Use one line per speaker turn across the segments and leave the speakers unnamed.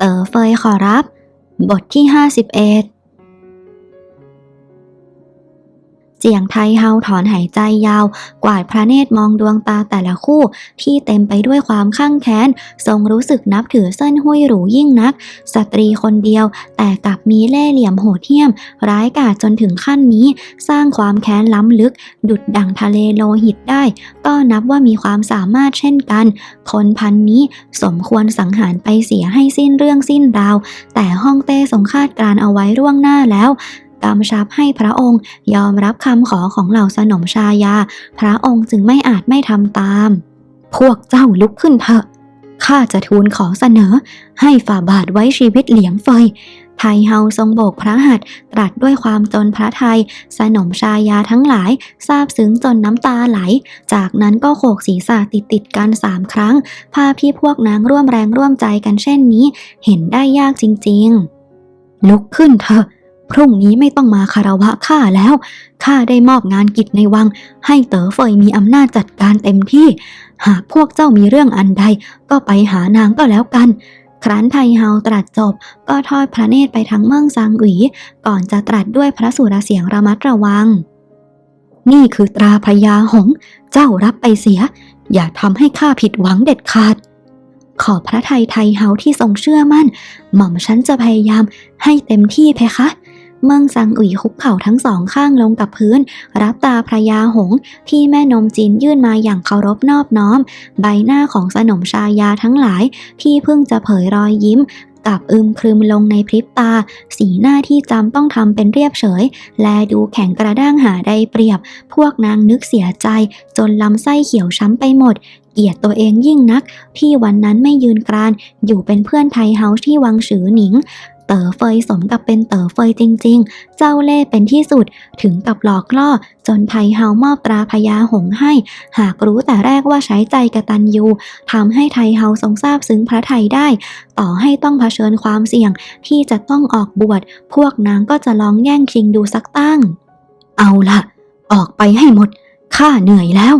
เต๋อเฟยขอรับ บทที่ 51 เจียงไทเฮาถอนหายใจยาว กวาดพระเนตรมองดวงตาแต่ละคู่ ที่เต็มไปด้วยความข้างแค้น ทรงรู้สึกนับถือเส้นห้วยหรูยิ่งนัก สตรีคนเดียว แต่กลับมีเล่ห์เหลี่ยมโหดเหี้ยม ร้ายกาจจนถึงขั้นนี้ สร้างความแค้นล้ำลึก ดุดดั่งทะเลโลหิตได้ ก็นับว่ามีความสามารถเช่นกัน คนพันนี้สมควรสังหารไปเสียให้สิ้นเรื่องสิ้นราว แต่ฮ่องเต้ทรงคาดการเอาไว้ร่วงหน้าแล้ว กำชับให้พระองค์ยอมรับคำขอของเหล่าสนมชายา พระองค์จึงไม่อาจไม่ทำตาม พวกเจ้าลุกขึ้นเถอะข้าจะทูลขอเสนอ ให้ฝ่าบาทไว้ชีวิตเหลียงเฟยไทเฮาทรงโบกพระหัตตรัสด้วยความจนพระไทย สนมชายาทั้งหลายซาบซึ้งจนน้ำตาไหล จากนั้นก็โขกศีรษะติดติดกันสามครั้ง ภาพที่พวกนางร่วมแรงร่วมใจกันเช่นนี้ เห็นได้ยากจริง ๆ ลุกขึ้นเถอะ พรุ่งนี้ไม่ต้องมาคารวะข้าแล้ว ข้าได้มอบงานกิจในวัง ให้เต๋อเฟยมีอำนาจจัดการเต็มที่ หากพวกเจ้ามีเรื่องอันใด ก็ไปหานางก็แล้วกัน ครั้นไทเฮาตรัสจบ ก็ทอดพระเนตรไปทางเมืองซางหวีก่อนจะตรัสด้วยพระสุรเสียงระมัดระวัง นี่คือตราพระยาหง เจ้ารับไปเสีย อย่าทำให้ข้าผิดหวังเด็ดขาดขอพระไทยไทยเฮาที่ทรงเชื่อมั่น หม่อมฉันจะพยายามให้เต็มที่เพคะ เมืองซังอุ๋ยคุกเข่าทั้งสองข้างลงกับพื้น รับตาพระยาหงที่แม่นมจีนยื่นมาอย่างเคารพนอบน้อม ใบหน้าของสนมชายาทั้งหลาย ที่เพิ่งจะเผยรอยยิ้มกลับอึมครึมลงในพริบตา สีหน้าที่จำต้องทำเป็นเรียบเฉย และดูแข็งกระด้างหาได้เปรียบ พวกนางนึกเสียใจ จนลำไส้เขียวช้ำไปหมด เกลียดตัวเองยิ่งนัก ที่วันนั้นไม่ยืนกราน อยู่เป็นเพื่อนไทเฮาที่วังฉือหนิงเต๋อเฟยสมกับเป็นเต๋อเฟยจริง ๆ เจ้าเล่เป็นที่สุด ถึงกับหลอกล่อ จนไทเฮามอบตราพญาหงให้ หากรู้แต่แรกว่าใช้ใจกระตัญญูทำให้ไทเฮาทรงทราบซึ้งพระไทยได้ ต่อให้ต้องเผชิญความเสี่ยงที่จะต้องออกบวช พวกนางก็จะลองแย่งชิงดูสักตั้ง เอาละออกไปให้หมด ข้าเหนื่อยแล้ว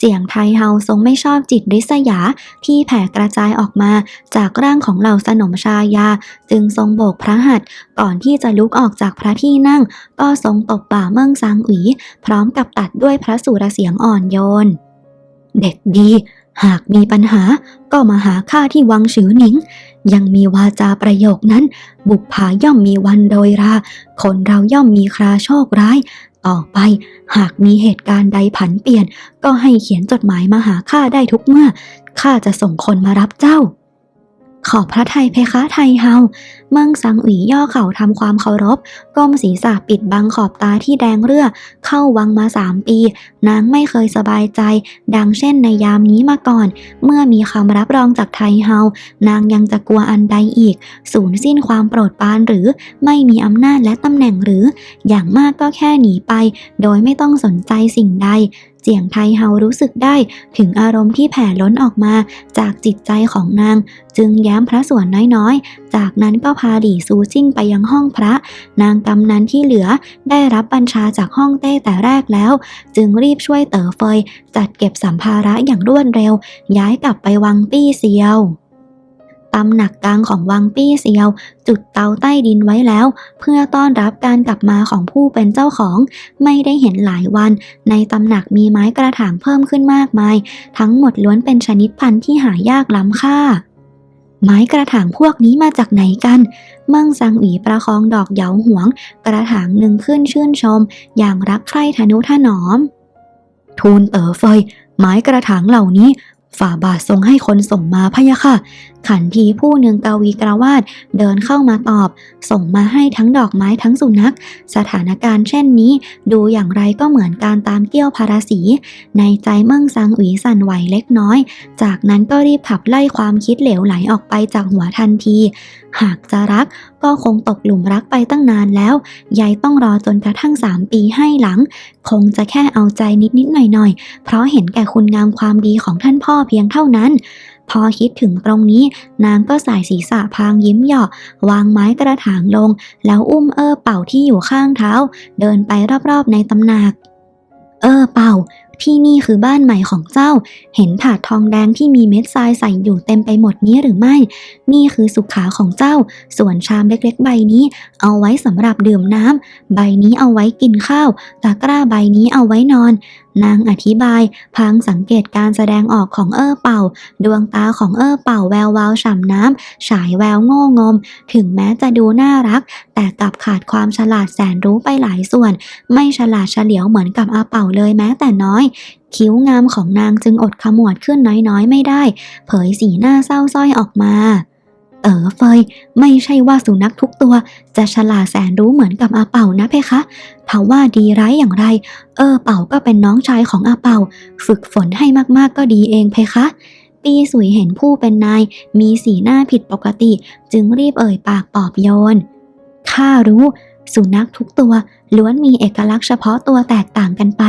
เจียงไทเฮาทรงไม่ชอบจิตริษยา ที่แผ่กระจายออกมาจากร่างของเหล่าสนมชายา จึงทรงโบกพระหัตถ์ก่อนที่จะลุกออกจากพระที่นั่ง ก็ทรงตบบ่าเมืองซางอุ๋ยพร้อมกับตัดด้วยพระสุรเสียงอ่อนโยน เด็กดี หากมีปัญหาก็มาหาข้าที่วังฉือหนิง ยังมีวาจาประโยคนั้น บุปผาย่อมมีวันโดยรา คนเราย่อมมีคราโชคร้าย ต่อไป หากมีเหตุการณ์ใดผันเปลี่ยน ก็ให้เขียนจดหมายมาหาข้าได้ทุกเมื่อข้าจะส่งคนมารับเจ้า ขอบพระไทยเพคะไทยเฮาเมืองสังอุ๋ยย่อเข่าทำความเคารพ ก้มศีรษะปิดบังขอบตาที่แดงเรือ เข้าวังมาสามปี นางไม่เคยสบายใจ ดังเช่นในยามนี้มาก่อน เมื่อมีคำรับรองจากไทยเฮา นางยังจะกลัวอันใดอีก สูญสิ้นความโปรดปรานหรือไม่มีอำนาจและตำแหน่งหรือ อย่างมากก็แค่หนีไป โดยไม่ต้องสนใจสิ่งใด เจียงไทเฮารู้สึกได้ถึงอารมณ์ที่แผ่ล้นออกมาจากจิตใจของนาง จึงแย้มพระส่วนน้อยๆ จากนั้นก็พาหลี่ซูซิ่งไปยังห้องพระ นางกำนันที่เหลือได้รับบัญชาจากห้องเต้แต่แรกแล้ว จึงรีบช่วยเต๋อเฟย จัดเก็บสัมภาระอย่างรวดเร็ว ย้ายกลับไปวังปี้เซียว ตำหนักกลางของวังปี้เซียว จุดเตาใต้ดินไว้แล้ว เพื่อต้อนรับการกลับมาของผู้เป็นเจ้าของ ไม่ได้เห็นหลายวัน ในตำหนักมีไม้กระถางเพิ่มขึ้นมากมาย ทั้งหมดล้วนเป็นชนิดพันธุ์ที่หายากล้ำค่า ไม้กระถางพวกนี้มาจากไหนกันมืองซังหวีประคองดอกเหยาหวง กระถางหนึ่งขึ้นชื่นชม อย่างรักใคร่ทนุถนอม ทูลเต๋อเฟยไม้กระถางเหล่านี้ฝ่าบาททรงให้คนส่งมาพะยะค่ะขันทีผู้หนึ่งกาวีกระวาดเดินเข้ามาตอบ ส่งมาให้ทั้งดอกไม้ทั้งสุนัข สถานการณ์เช่นนี้ ดูอย่างไรก็เหมือนการตามเกี้ยวพาราสี ในใจเมืองซังอุ๋ยสั่นไหวเล็กน้อย จากนั้นก็รีบขับไล่ความคิดเหลวไหลออกไปจากหัวทันที หากจะรักก็คงตกหลุมรักไปตั้งนานแล้ว ยายต้องรอจนกระทั่งสามปีให้หลัง คงจะแค่เอาใจนิดๆหน่อยๆ เพราะเห็นแก่คุณงามความดีของท่านพ่อเพียงเท่านั้น พอคิดถึงตรงนี้ นางก็สายศีรษะพางยิ้มหยอกวางไม้กระถางลง แล้วอุ้มเออเป่าที่อยู่ข้างเท้า เดินไปรอบๆในตำหนัก เออเป่า ที่นี่คือบ้านใหม่ของเจ้า เห็นถาดทองแดงที่มีเม็ดทรายใส่อยู่เต็มไปหมดนี้หรือไม่ นี่คือสุขาของเจ้า ส่วนชามเล็กๆ ใบนี้ เอาไว้สำหรับดื่มน้ำ ใบนี้เอาไว้กินข้าว ตะกร้าใบนี้เอาไว้นอน นางอธิบาย พางสังเกตการแสดงออกของเอ้อเป่า ดวงตาของเอ้อเป่าแวววาวฉ่ำน้ำ ฉายแววโง่งม ถึงแม้จะดูน่ารัก แต่กลับขาดความฉลาดแสนรู้ไปหลายส่วน ไม่ฉลาดเฉลียวเหมือนกับอาเป่าเลยแม้แต่น้อยคิ้วงามของนางจึงอดขมวดขึ้นน้อยๆไม่ได้ เผยสีหน้าเศร้าสร้อยออกมาเต๋อเฟย ไม่ใช่ว่าสุนัขทุกตัว จะฉลาดแสนรู้เหมือนกับอาเป่านะเพคะถ้าว่าดีร้ายอย่างไร เออเป่าก็เป็นน้องชายของอาเป่า ฝึกฝนให้มากๆก็ดีเองเพคะปีสุยเห็นผู้เป็นนาย มีสีหน้าผิดปกติ จึงรีบเอ่ยปากปอบโยนข้ารู้ สุนัขทุกตัวล้วนมีเอกลักษณ์เฉพาะตัวแตกต่างกันไป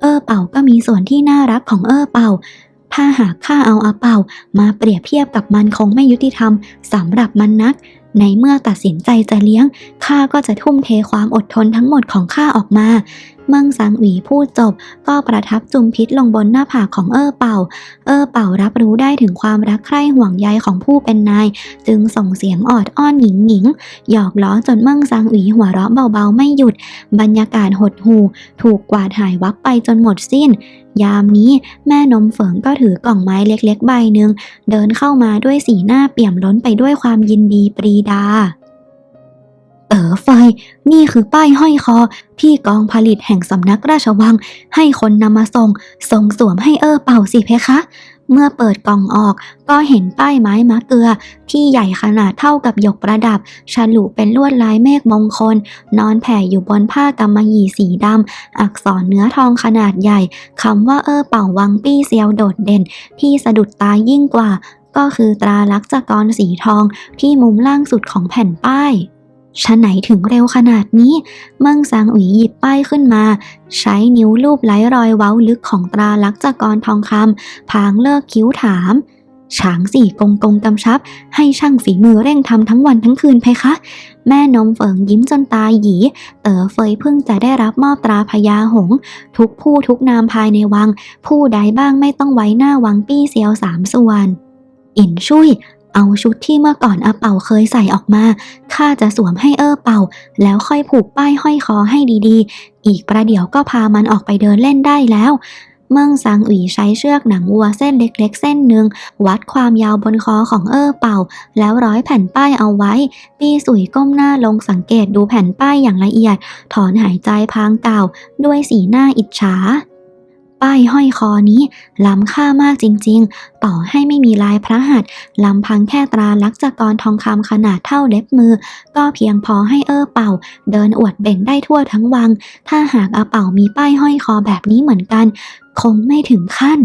เออเป่าก็มีส่วนที่น่ารักของเออเป่า ถ้าหากข้าเอาอาเป่า มาเปรียบเทียบกับมันคงไม่ยุติธรรมสำหรับมันนัก ในเมื่อตัดสินใจจะเลี้ยงข้าก็จะทุ่มเทความอดทนทั้งหมดของข้าออกมา มิงสังหวีพูดจบ ก็ประทับจุมพิษลงบนหน้าผากของเออเป่า เออเป่ารับรู้ได้ถึงความรักใคร่ห่วงใยของผู้เป็นนาย จึงส่งเสียงออดอ้อนหญิงหญิงหยอกล้อจนเมิงสังหวีหัวเราะเบาๆไม่หยุด บรรยากาศหดหู่ถูกกวาดหายวับไปจนหมดสิ้นยามนี้แม่นมเฝิงก็ถือกล่องไม้เล็กๆ ใบหนึ่ง เดินเข้ามาด้วยสีหน้าเปี่ยมล้นไปด้วยความยินดีปรีดา เต๋อไฟ นี่คือป้ายห้อยคอ ที่กองผลิตแห่งสำนักราชวัง ให้คนนำมาส่ง ส่งสวมให้เออเป่าสิเพคะ เมื่อเปิดกล่องออก ก็เห็นป้ายไม้มะเกลือ ที่ใหญ่ขนาดเท่ากับหยกประดับ ฉลุเป็นลวดลายเมฆมงคล นอนแผ่อยู่บนผ้ากำมะหยี่สีดำ อักษรเนื้อทองขนาดใหญ่คำว่าเออเป่าวังปี้เซียวโดดเด่น ที่สะดุดตายิ่งกว่า ก็คือตราลักษณ์จักรสีทองที่มุมล่างสุดของแผ่นป้าย ชะไหนถึงเร็วขนาดนี้เมิ่งซางอุ๋ยหยิบป้ายขึ้นมา ใช้นิ้วลูบไล้รอยเว้าลึกของตราลักษจกรทองคำพางเลิกคิ้วถามฉางสี่กงกงกำชับ ให้ช่างฝีมือเร่งทำทั้งวันทั้งคืนเพคะ แม่นมเฟิงยิ้มจนตาหยี เต๋อเฟยเพิ่งจะได้รับมอบตราพญาหง ทุกผู้ทุกนามภายในวัง ผู้ใดบ้างไม่ต้องไว้หน้าวังปี้เซียวสามส่วน อินชุย เอาชุดที่เมื่อก่อนอาเป่าเคยใส่ออกมาข้าจะสวมให้เออเป่า แล้วค่อยผูกป้ายห้อยคอให้ดีๆ อีกประเดี๋ยวก็พามันออกไปเดินเล่นได้แล้วเมืองซางอุ๋ยใช้เชือกหนังวัวเส้นเล็กๆ เส้นหนึ่งวัดความยาวบนคอของเออเป่า แล้วร้อยแผ่นป้ายเอาไว้ ปีสุยก้มหน้าลงสังเกตดูแผ่นป้ายอย่างละเอียด ถอนหายใจพางเก่า ด้วยสีหน้าอิจฉา ป้ายห้อยคอนี้ ล้ำค่ามากจริงๆ ต่อให้ไม่มีลายพระหัตถ์ลำพังแค่ตราลักษกรทองคำขนาดเท่าเล็บมือ ก็เพียงพอให้เออเป่า เดินอวดเบ่งได้ทั่วทั้งวัง ถ้าหากอาเป่ามีป้ายห้อยคอแบบนี้เหมือนกัน คงไม่ถึงขั้น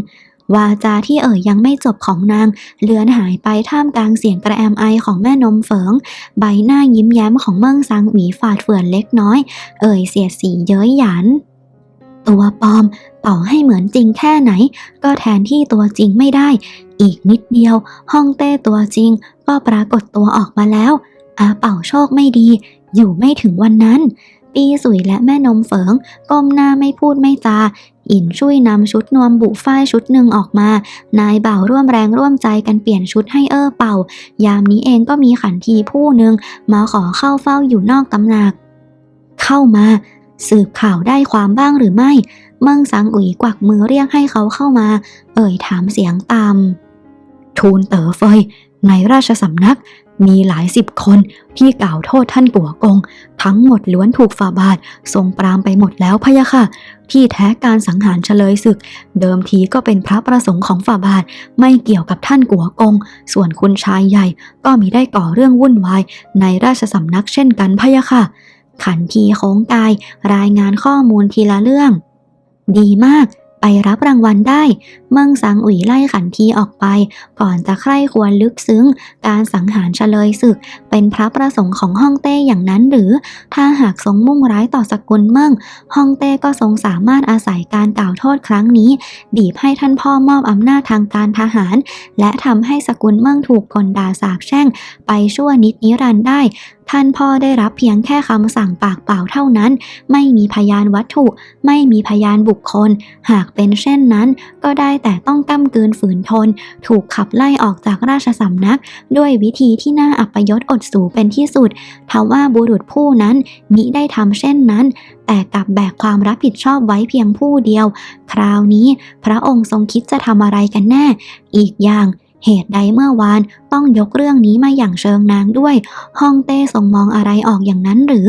วาจาที่เอ่ยยังไม่จบของนาง เลือนหายไปท่ามกลางเสียงกระแอมไอของแม่นมเฟิง ใบหน้ายิ้มแย้มของเมิ่งซังหวีฝาดเฟื่อนเล็กน้อย เอ่ยเสียดสีเย้ยหยัน ตัวปลอมต่อให้เหมือนจริงแค่ไหน ก็แทนที่ตัวจริงไม่ได้ อีกนิดเดียวห้องเต้ตัวจริง ก็ปรากฏตัวออกมาแล้ว อาเป่าโชคไม่ดี อยู่ไม่ถึงวันนั้น ปีสุยและแม่นมเฟิงก้มหน้าไม่พูดไม่จาอินช่วยนำชุดนวมบุฝ้ายชุดหนึ่งออกมา นายบ่าวร่วมแรงร่วมใจกันเปลี่ยนชุดให้เออเป่า ยามนี้เองก็มีขันทีผู้หนึ่งมาขอเข้าเฝ้าอยู่นอกตำหนัก เข้ามา สืบข่าวได้ความบ้างหรือไม่ เมิ่งสังอุ๋ยกวักมือเรียกให้เขาเข้ามา เอ่ยถามเสียงต่ำทูลเต๋อเฟย ในราชสำนักมีหลายสิบคนที่กล่าวโทษท่านกัวกง ทั้งหมดล้วนถูกฝ่าบาททรงปรามไปหมดแล้วพะยะค่ะ ที่แท้การสังหารเฉลยศึก เดิมทีก็เป็นพระประสงค์ของฝ่าบาทไม่เกี่ยวกับท่านกัวกง ส่วนคุณชายใหญ่ก็มีได้ก่อเรื่องวุ่นวายในราชสำนักเช่นกันพะยะค่ะ ขันทีโค้งกาย รายงานข้อมูลทีละเรื่อง ดีมาก ไปรับรางวัลได้ เมืองสังอุ๋ยไล่ขันทีออกไป ก่อนจะใคร่ควรลึกซึ้ง การสังหารเฉลยศึก เป็นพระประสงค์ของฮ่องเต้อย่างนั้นหรือ ถ้าหากทรงมุ่งร้ายต่อสกุลเมืองฮ่องเต้ก็ทรงสามารถอาศัยการกล่าวโทษครั้งนี้ บีบให้ท่านพ่อมอบอำนาจทางการทหาร และทำให้สกุลเมืองถูกคนด่าสาบแช่ง ไปชั่วนิดนิรันดร์ได้ท่านพ่อได้รับเพียงแค่คำสั่งปากเปล่าเท่านั้น ไม่มีพยานวัตถุ ไม่มีพยานบุคคล หากเป็นเช่นนั้น ก็ได้แต่ต้องก้ำกืนฝืนทน ถูกขับไล่ออกจากราชสำนัก ด้วยวิธีที่น่าอัปยศอดสูเป็นที่สุดทว่าบุรุษผู้นั้นมิได้ทำเช่นนั้น แต่กลับแบกความรับผิดชอบไว้เพียงผู้เดียว คราวนี้พระองค์ทรงคิดจะทำอะไรกันแน่ อีกอย่าง เหตุใดเมื่อวานต้องยกเรื่องนี้มาอย่างเชิงนางด้วยฮ่องเต้ทรงมองอะไรออกอย่างนั้นหรือ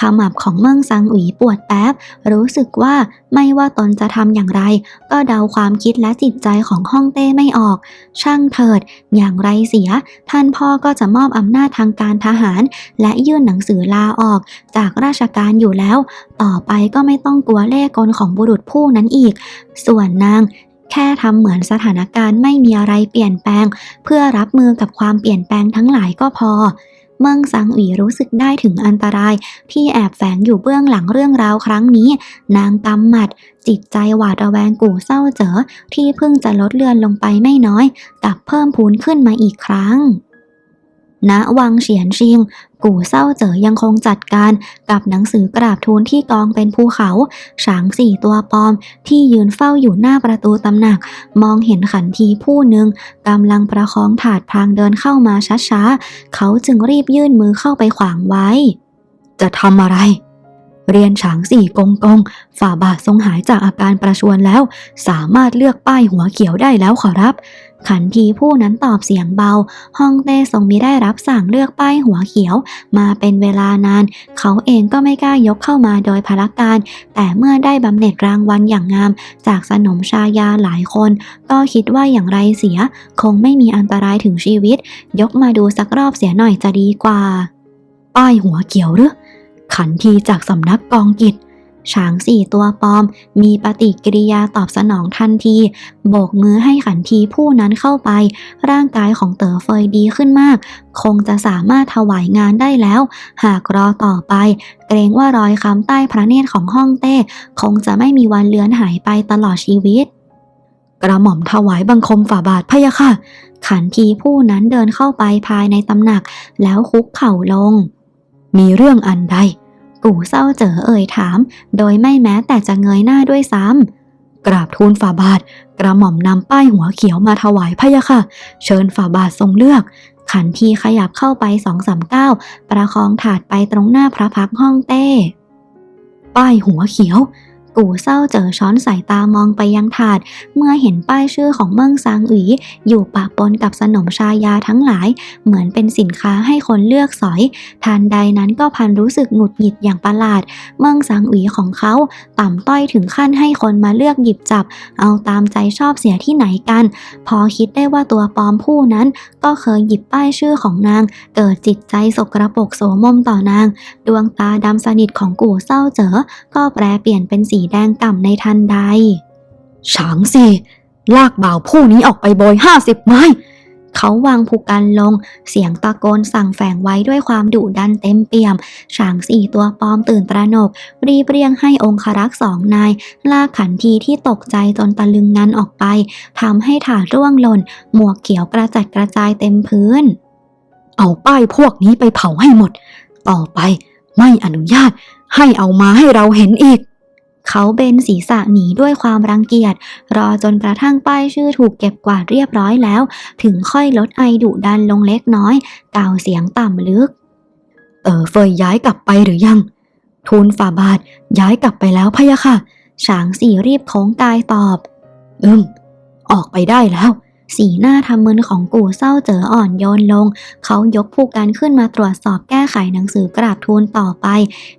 ขมับของเมืองซังอุ๋ยปวดแป๊บ รู้สึกว่าไม่ว่าตนจะทำอย่างไร ก็เดาความคิดและจิตใจของฮ่องเต้ไม่ออก ช่างเถิด อย่างไรเสีย ท่านพ่อก็จะมอบอำนาจทางการทหาร และยื่นหนังสือลาออก จากราชการอยู่แล้ว ต่อไปก็ไม่ต้องกลัวเล่กลของบุรุษผู้นั้นอีก ส่วนนาง แค่ทำเหมือนสถานการณ์ไม่มีอะไรเปลี่ยนแปลง เพื่อรับมือกับความเปลี่ยนแปลงทั้งหลายก็พอ เมืองสังอวีรู้สึกได้ถึงอันตรายที่แอบแฝงอยู่เบื้องหลังเรื่องราวครั้งนี้ นางกำหมัด จิตใจหวาดระแวงกู่เศร้าเจอที่เพิ่งจะลดเลือนลงไปไม่น้อย กลับเพิ่มพูนขึ้นมาอีกครั้ง ณวังเฉียนชิง กู่เศร้าเจ๋อยังคงจัดการกับหนังสือกราบทูลที่กองเป็นภูเขาฉางสี่ตัวปลอม ที่ยืนเฝ้าอยู่หน้าประตูตำหนัก มองเห็นขันทีผู้หนึ่งกำลังประคองถาดพางเดินเข้ามาช้าๆ เขาจึงรีบยื่นมือเข้าไปขวางไว้ จะทำอะไร เรียนฉางสี่กงกง ฝ่าบาททรงหายจากอาการประชวนแล้ว สามารถเลือกป้ายหัวเขียวได้แล้วขอรับ ขันทีผู้นั้นตอบเสียงเบาฮ่องเต้ทรงมิได้รับสั่งเลือกป้ายหัวเขียว มาเป็นเวลานาน เขาเองก็ไม่กล้ายกเข้ามาโดยพละการ แต่เมื่อได้บำเหน็จรางวัลอย่างงาม จากสนมชายาหลายคน ก็คิดว่าอย่างไรเสีย คงไม่มีอันตรายถึงชีวิต ยกมาดูสักรอบเสียหน่อยจะดีกว่า ป้ายหัวเขียวหรือ ขันทีจากสำนักกองกิจช้างสี่ตัวปลอม มีปฏิกิริยาตอบสนองทันที โบกมือให้ขันทีผู้นั้นเข้าไป ร่างกายของเต๋อเฟยดีขึ้นมาก คงจะสามารถถวายงานได้แล้ว หากรอต่อไป เกรงว่ารอยคำใต้พระเนตรของห้องเต้ คงจะไม่มีวันเลือนหายไปตลอดชีวิต กระหม่อมถวายบังคมฝ่าบาทพะยะค่ะ ขันทีผู้นั้นเดินเข้าไปภายในตำหนัก แล้วคุกเข่าลง มีเรื่องอันใดกู่เศร้าเจอเอ่ยถาม โดยไม่แม้แต่จะเงยหน้าด้วยซ้ำกราบทูลฝ่าบาท กระหม่อมนำป้ายหัวเขียวมาถวายพะยะค่ะ เชิญฝ่าบาททรงเลือก ขันทีขยับเข้าไปสองสามก้าวประคองถาดไปตรงหน้าพระพักห้องเต้ ป้ายหัวเขียว กู่เศร้าเจอช้อนสายตามองไปยังถาด เมื่อเห็นป้ายชื่อของเมืองซางอุ๋ยอยู่ปะปนกับสนมชายาทั้งหลาย เหมือนเป็นสินค้าให้คนเลือกสอยทันใดนั้นก็พันรู้สึกหงุดหงิดอย่างประหลาด เมืองซางอุ๋ยของเขาต่ำต้อยถึงขั้นให้คนมาเลือกหยิบจับ เอาตามใจชอบเสียที่ไหนกัน พอคิดได้ว่าตัวปลอมผู้นั้น ก็เคยหยิบป้ายชื่อของนาง เกิดจิตใจสกระปกโสมมต่อนาง ดวงตาดำสนิทของกู่เศร้าเจอก็แปรเปลี่ยนเป็นสีแดงก่ำในทันใดฉางสี่ลากบ่าวผู้นี้ออกไปโบยห้าสิบไม้ เขาวางผูกกันลง เสียงตะโกนสั่งแฝงไว้ด้วยความดุดันเต็มเปี่ยมฉางสี่ตัวปลอมตื่นตระหนก รีบเรียงให้องครักษ์สองนาย ลากขันทีที่ตกใจจนตะลึงงันออกไปทำให้ถาร่วงหล่น หมวกเขียวกระจัดกระจายเต็มพื้น เอาป้ายพวกนี้ไปเผาให้หมด ต่อไปไม่อนุญาตให้เอามาให้เราเห็นอีก เขาเบนศีรษะหนีด้วยความรังเกียจ รอจนกระทั่งป้ายชื่อถูกเก็บกวาดเรียบร้อยแล้ว ถึงค่อยลดไอดุดันลงเล็กน้อยกล่าวเสียงต่ำลึก เออเฟยย้ายกลับไปหรือยัง ทูลฝ่าบาทย้ายกลับไปแล้วพะยะค่ะ ฉางสี่รีบโค้งกายตอบ อืม ออกไปได้แล้ว สีหน้าทำมึนของกู่เศร้าเจ๋ออ่อนโยนลง เขายกผู้กันขึ้นมาตรวจสอบแก้ไขหนังสือกราบทูลต่อไป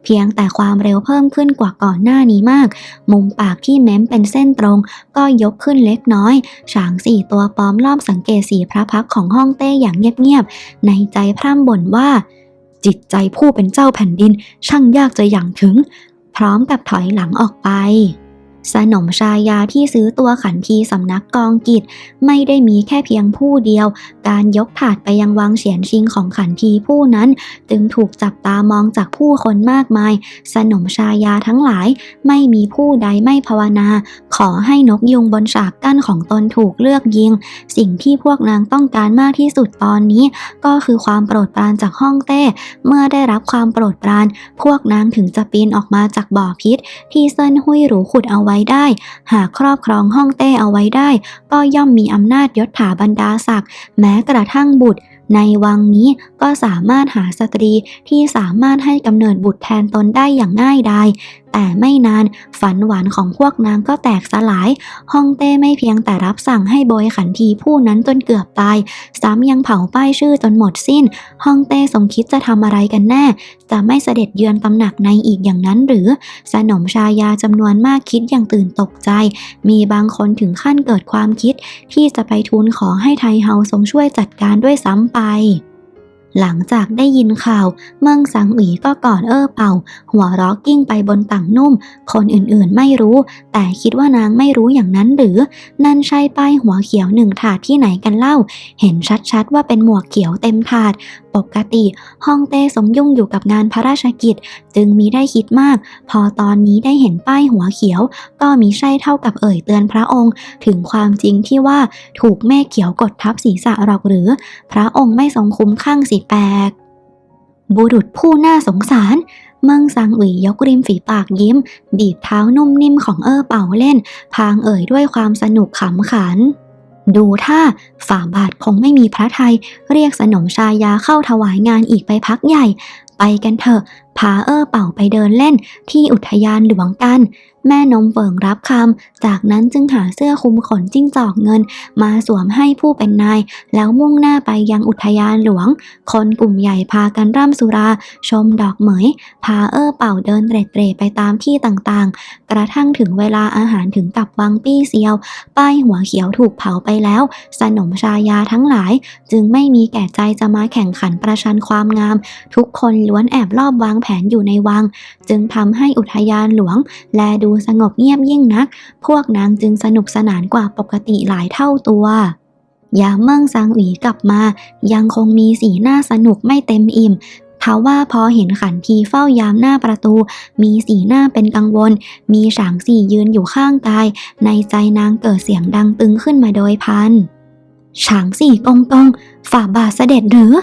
เพียงแต่ความเร็วเพิ่มขึ้นกว่าก่อนหน้านี้มาก มุมปากที่เม้มเป็นเส้นตรง ก็ยกขึ้นเล็กน้อยฉางสี่ตัวปลอมรอบสังเกตสีพระพักของห้องเต้อย่างเงียบๆในใจพร่ำบ่นว่า จิตใจผู้เป็นเจ้าแผ่นดิน ช่างยากจะอย่างถึง พร้อมกับถอยหลังออกไป สนมชายาที่ซื้อตัวขันทีสำนักกองกิจ ไม่ได้มีแค่เพียงผู้เดียว การยกถาดไปยังวังเฉียนชิงของขันทีผู้นั้น จึงถูกจับตามองจากผู้คนมากมาย สนมชายาทั้งหลาย ไม่มีผู้ใดไม่ภาวนา ขอให้นกยุงบนฉากกั้นของตนถูกเลือกยิง สิ่งที่พวกนางต้องการมากที่สุดตอนนี้ ก็คือความโปรดปรานจากห้องเต้ เมื่อได้รับความโปรดปราน พวกนางถึงจะปีนออกมาจากบ่อพิษ ที่เซินหุยหรูขุดเอาไว้ได้ หากครอบครองห้องเต้เอาไว้ได้ ก็ย่อมมีอำนาจยศถาบรรดาศักดิ์แม้กระทั่งบุตร ในวังนี้ก็สามารถหาสตรีที่สามารถให้กำเนิดบุตรแทนตนได้อย่างง่ายดาย แต่ไม่นานฝันหวานของพวกนางก็แตกสลายฮ่องเต้ไม่เพียงแต่รับสั่งให้โบยขันทีผู้นั้นจนเกือบตาย ซ้ำยังเผาป้ายชื่อจนหมดสิ้นฮ่องเต้ทรงคิดจะทำอะไรกันแน่ จะไม่เสด็จเยือนตำหนักในอีกอย่างนั้นหรือ สนมชายาจำนวนมากคิดอย่างตื่นตกใจ มีบางคนถึงขั้นเกิดความคิด ที่จะไปทูลขอให้ไทเฮาทรงช่วยจัดการด้วยซ้ำไป หลังจากได้ยินข่าว เมืองสังหวีก็กอดเอ้อเป่า หัวร้อกิ้งไปบนต่างนุ่ม คนอื่นๆไม่รู้ แต่คิดว่านางไม่รู้อย่างนั้นหรือ นั่นใช่ป้ายหัวเขียวหนึ่งถาดที่ไหนกันเล่า เห็นชัดๆว่าเป็นหมวกเขียวเต็มถาด ปกติฮ่องเต้สมยุ่งอยู่กับงานพระราชกิจ จึงมีได้คิดมาก พอตอนนี้ได้เห็นป้ายหัวเขียว ก็มีใช่เท่ากับเอ่ยเตือนพระองค์ ถึงความจริงที่ว่าถูกแม่เขียวกดทับศีรษะหรอกหรือ พระองค์ไม่ทรงคุ้มข้างสิแปลกบุรุษผู้น่าสงสารเมืองสังหวียกริมฝีปากยิ้ม บีบเท้านุ่มนิ่มของเออเป่าเล่น พางเอ่ยด้วยความสนุกขำขัน ดูท่าฝ่าบาทคงไม่มีพระไทย เรียกสนมชายาเข้าถวายงานอีกไปพักใหญ่ ไปกันเถอะ พาเออเป่าไปเดินเล่นที่อุทยานหลวงกัน แม่นมเฟิงรับคำ จากนั้นจึงหาเสื้อคลุมขนจิ้งจอกเงิน มาสวมให้ผู้เป็นนาย แล้วมุ่งหน้าไปยังอุทยานหลวง คนกลุ่มใหญ่พากันร่ำสุรา ชมดอกเหมย พาเออเป่าเดินเตร่เตร่ไปตามที่ต่างๆ กระทั่งถึงเวลาอาหารถึงกับวังปี้เซียว ป้ายหัวเขียวถูกเผาไปแล้ว สนมชายาทั้งหลาย จึงไม่มีแก่ใจจะมาแข่งขันประชันความงาม ทุกคนล้วนแอบลอบวางแผนอยู่ในวัง จึงทำให้อุทยานหลวง แลดูสงบเงียบยิ่งนัก พวกนางจึงสนุกสนานกว่าปกติหลายเท่าตัวยามเมืองซางหวีกลับมา ยังคงมีสีหน้าสนุกไม่เต็มอิ่มทว่าพอเห็นขันทีเฝ้ายามหน้าประตู มีสีหน้าเป็นกังวล มีฉางสี่ยืนอยู่ข้างกาย ในใจนางเกิดเสียงดังตึงขึ้นมาโดยพันฉางสี่กงตงฝ่าบาทเสด็จหรือ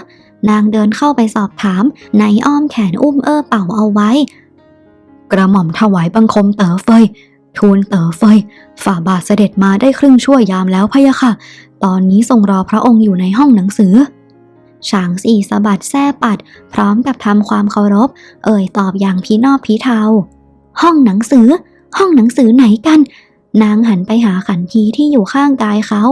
นางเดินเข้าไปสอบถามในอ้อมแขนอุ้มเอ้อเป่าเอาไว้ กระหม่อมถวายบังคมเต๋อเฟยทูลเต๋อเฟยฝ่าบาทเสด็จมาได้ครึ่งชั่วยามแล้วพะยะค่ะ ตอนนี้ทรงรอพระองค์อยู่ในห้องหนังสือฉางสี่สะบัดแซ่ปัด พร้อมกับทำความเคารพ เอ่ยตอบอย่างพีนอบพีเทา ห้องหนังสือ ห้องหนังสือไหนกัน นางหันไปหาขันทีที่อยู่ข้างกายเขา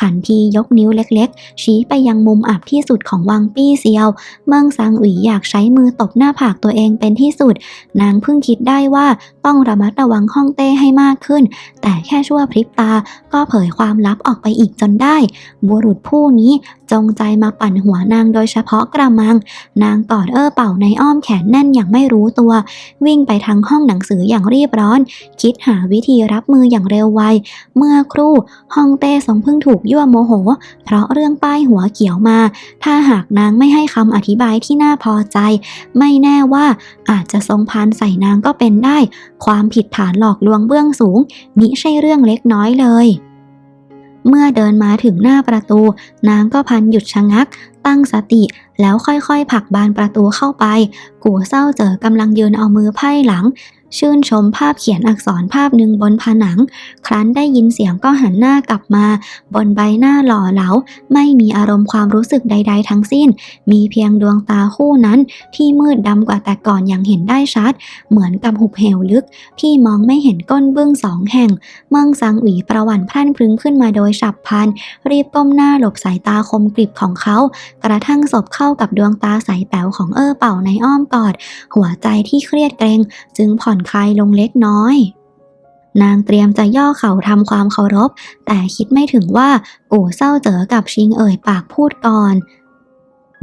ขันทียกนิ้วเล็กๆ ชี้ไปยังมุมอับที่สุดของวังปี้เซียว เมืองซางอุ๋ยอยากใช้มือตบหน้าผากตัวเองเป็นที่สุด นางเพิ่งคิดได้ว่าต้องระมัดระวังห้องเต้ให้มากขึ้น แต่แค่ชั่วพริบตาก็เผยความลับออกไปอีกจนได้ บุรุษผู้นี้จงใจมาปั่นหัวนางโดยเฉพาะกระมัง นางกอดเอ้อเป่าในอ้อมแขนแน่นอย่างไม่รู้ตัว วิ่งไปทางห้องหนังสืออย่างรีบร้อน คิดหาวิธีรับมืออย่างเร็วไว เมื่อครู่ฮองเต้ทรงเพิ่งถูกยั่วโมโห เพราะเรื่องป้ายหัวเขียวมา ถ้าหากนางไม่ให้คำอธิบายที่น่าพอใจ ไม่แน่ว่าอาจจะทรงพานใส่นางก็เป็นได้ ความผิดฐานหลอกลวงเบื้องสูงมิใช่เรื่องเล็กน้อยเลยเมื่อเดินมาถึงหน้าประตู นางก็พันหยุดชะงัก ตั้งสติ แล้วค่อยๆผลักบานประตูเข้าไปกูเศร้าเจอกำลังยืนเอามือไพ่หลัง ชื่นชมภาพเขียนอักษรภาพหนึ่งบนผนัง ครั้นได้ยินเสียงก็หันหน้ากลับมา บนใบหน้าหล่อเหลา ไม่มีอารมณ์ความรู้สึกใด ๆ ทั้งสิ้น มีเพียงดวงตาคู่นั้น ที่มืดดำกว่าแต่ก่อนอย่างเห็นได้ชัด เหมือนกับหุบเหวลึก ที่มองไม่เห็นก้นเบื้องสองแห่ง เมืองสังหวีประวันพรั่นพรึงขึ้นมาโดยฉับพลัน รีบก้มหน้าหลบสายตาคมกริบของเขา กระทั่งศพเข้ากับดวงตาใสแป๋วของเอ้อเป่าในอ้อมกอด หัวใจที่เครียดเกรงจึงผ่อนคลายลงเล็กน้อย นางเตรียมจะย่อเข่าทำความเคารพ แต่คิดไม่ถึงว่ากู่เศร้าเจอกับชิงเอ่ยปากพูดก่อน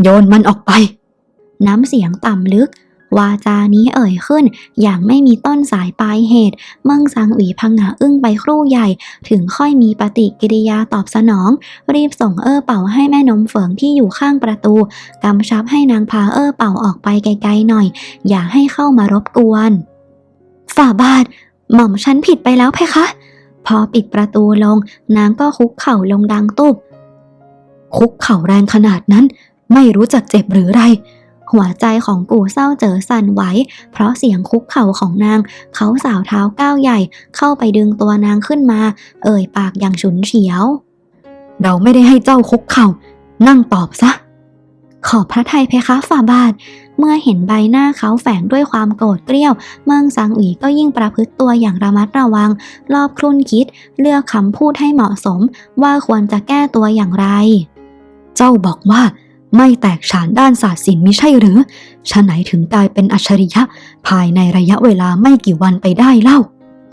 โยนมันออกไป น้ำเสียงต่ำลึกวาจานี้เอ่ยขึ้น อย่างไม่มีต้นสายปลายเหตุ เมิ่งซังหวีพังหาอึ้งไปครู่ใหญ่ ถึงค่อยมีปฏิกิริยาตอบสนอง รีบส่งเอ้อเป่าให้แม่นมเฝิงที่อยู่ข้างประตู กำชับให้นางพาเอ้อเป่าออกไปไกลๆหน่อย อย่าให้เข้ามารบกวน ฝ่าบาทหม่อมฉันผิดไปแล้วเพคะ พอปิดประตูลงนางก็คุกเข่าลงดังตุบคุกเข่าแรงขนาดนั้น ไม่รู้จักเจ็บหรือไร หัวใจของกูเศร้าเจอสั่นไหวเพราะเสียงคุกเข่าของนาง เขาสาวเท้าก้าวใหญ่ เข้าไปดึงตัวนางขึ้นมา เอ่ยปากอย่างฉุนเฉียว เราไม่ได้ให้เจ้าคุกเข่า นั่งตอบซะ ขอพระไทยเพคะฝ่าบาท เมื่อเห็นใบหน้าเขาแฝงด้วยความโกรธเกรี้ยว เมืองซังอุ๋ยก็ยิ่งประพฤติตัวอย่างระมัดระวัง รอบครุ่นคิด เลือกคำพูดให้เหมาะสม ว่าควรจะแก้ตัวอย่างไร เจ้าบอกว่า ไม่แตกฉานด้านศาสตร์ศิลป์มิใช่หรือฉะไหนถึงกลายเป็นอัจฉริยะ ภายในระยะเวลาไม่กี่วันไปได้เล่า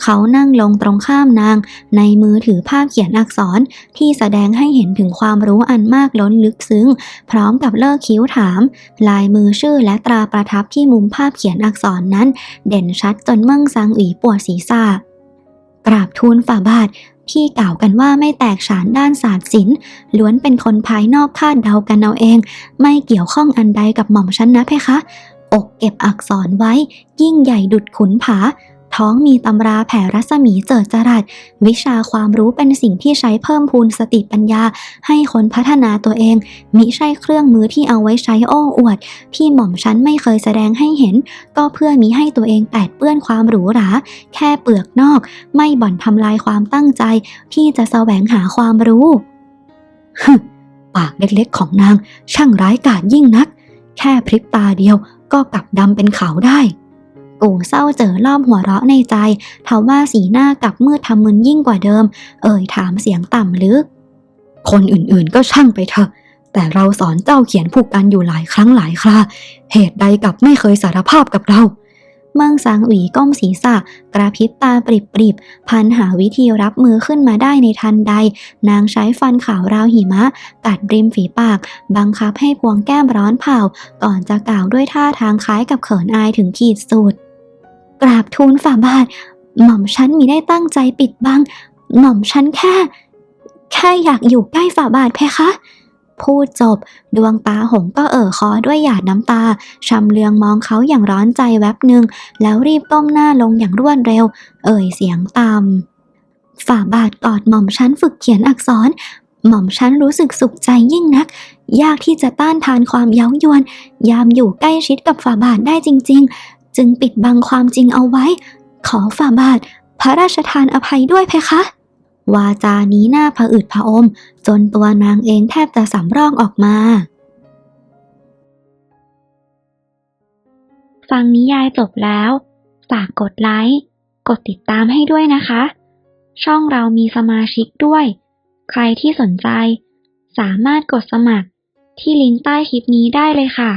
เขานั่งลงตรงข้ามนาง ในมือถือภาพเขียนอักษรที่แสดงให้เห็นถึงความรู้อันมากล้นลึกซึ้ง พร้อมกับเลิกคิ้วถาม ลายมือชื่อและตราประทับที่มุมภาพเขียนอักษรนั้น เด่นชัดจนเมิ่งซางอีปวดศีรษะกราบทูลฝ่าบาทที่กล่าวกันว่าไม่แตกฉานด้านศาสตร์ศิลป์ล้วนเป็นคนภายนอกคาดเดากันเอาเอง ไม่เกี่ยวข้องอันใดกับหม่อมฉันนะเพคะ อกเก็บอักษรไว้ ยิ่งใหญ่ดุดขุนผา ท้องมีตำราแผ่รัศมีเจิดจรัส วิชาความรู้เป็นสิ่งที่ใช้เพิ่มพูนสติปัญญา ให้คนพัฒนาตัวเอง มิใช่เครื่องมือที่เอาไว้ใช้โอ้อวด ที่หม่อมฉันไม่เคยแสดงให้เห็น ก็เพื่อมิให้ตัวเองแปดเปื้อนความหรูหรา แค่เปลือกนอก ไม่บ่อนทำลายความตั้งใจ ที่จะแสวงหาความรู้ปากเล็กๆของนาง ช่างร้ายกาจยิ่งนัก แค่พริบตาเดียวก็กลับดำเป็นขาวได้ กูเศร้าเจอรอบหัวเราะในใจทว่าสีหน้ากับมืดทำมึนยิ่งกว่าเดิม เอ่ยถามเสียงต่ำลึก คนอื่นๆก็ช่างไปเถอะ แต่เราสอนเจ้าเขียนผูกกันอยู่หลายครั้งหลายครา เหตุใดกับไม่เคยสารภาพกับเราเมืองสางหวีก้มศีรษะ กระพริบตาปริบๆ พันหาวิธีรับมือขึ้นมาได้ในทันใด นางใช้ฟันขาวราวหิมะ กัดริมฝีปาก บังคับให้พวงแก้มร้อนเผาก่อนจะกล่าวด้วยท่าทางคล้ายกับเขินอายถึงขีดสุด กราบทูลฝ่าบาท หม่อมฉันมิได้ตั้งใจปิดบัง หม่อมฉันแค่ แค่อยากอยู่ใกล้ฝ่าบาทเพคะพูดจบดวงตาหงก็เอ่อคอด้วยหยาดน้ำตาชำเลืองมองเขาอย่างร้อนใจแวบหนึ่งแล้วรีบก้มหน้าลงอย่างรวดเร็ว เอ่ยเสียงต่ำฝ่าบาทกอดหม่อมฉันฝึกเขียนอักษร หม่อมฉันรู้สึกสุขใจยิ่งนัก ยากที่จะต้านทานความเย้ายวน ยามอยู่ใกล้ชิดกับฝ่าบาทได้จริง จึงปิดบังความจริงเอาไว้ ขอฝ่าบาท พระราชทานอภัยด้วยเพคะ วาจานี้หน้าผะอืดผะอม จนตัวนางเองแทบจะสำรอกออกมา
ฟังนิยายจบแล้ว ฝากกดไลค์กดติดตามให้ด้วยนะคะ ช่องเรามีสมาชิกด้วย ใครที่สนใจ สามารถกดสมัครที่ลิงก์ใต้คลิปนี้ได้เลยค่ะ